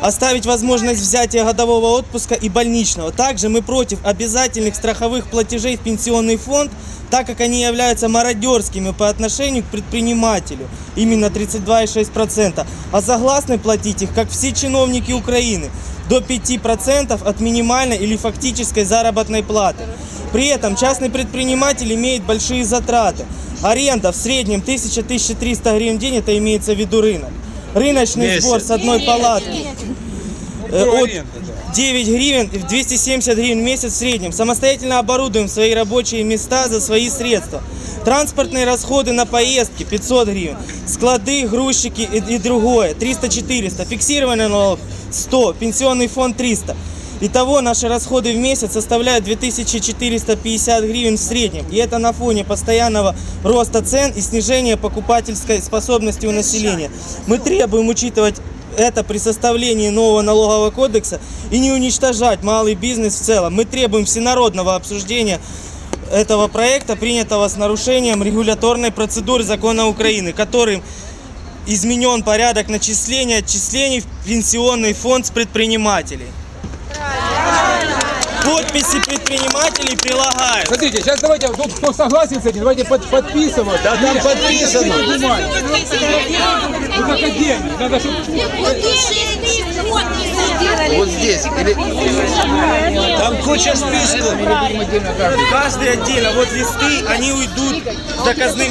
Оставить возможность взятия годового отпуска и больничного. Также мы против обязательных страховых платежей в пенсионный фонд, так как они являются мародерскими по отношению к предпринимателю, именно 32,6%, а согласны платить их, как все чиновники Украины, до 5% от минимальной или фактической заработной платы. При этом частный предприниматель имеет большие затраты. Аренда в среднем 1000-1300 гривен в день, это имеется в виду рынок. Рыночный Месяц. сбор с одной палатки э, от 9 гривен, 270 гривен в месяц в среднем. Самостоятельно оборудуем свои рабочие места за свои средства. Транспортные расходы на поездки 500 гривен. Склады, грузчики и, и другое 300-400. Фиксированный налог 100. Пенсионный фонд 300. Итого наши расходы в месяц составляют 2450 гривен в среднем. И это на фоне постоянного роста цен и снижения покупательской способности у населения. Мы требуем учитывать это при составлении нового налогового кодекса и не уничтожать малый бизнес в целом. Мы требуем всенародного обсуждения этого проекта, принятого с нарушением регуляторной процедуры закона Украины, которым изменен порядок начисления отчислений в пенсионный фонд с предпринимателей. Подписи предпринимателей прилагают. Смотрите, сейчас давайте, тут кто согласен с этим, давайте под, подписывать. Да там подписано. Ну как деньги, надо, чтобы... Вот здесь. Или... Там куча списков. Каждый отдельно. Вот листы, они уйдут заказным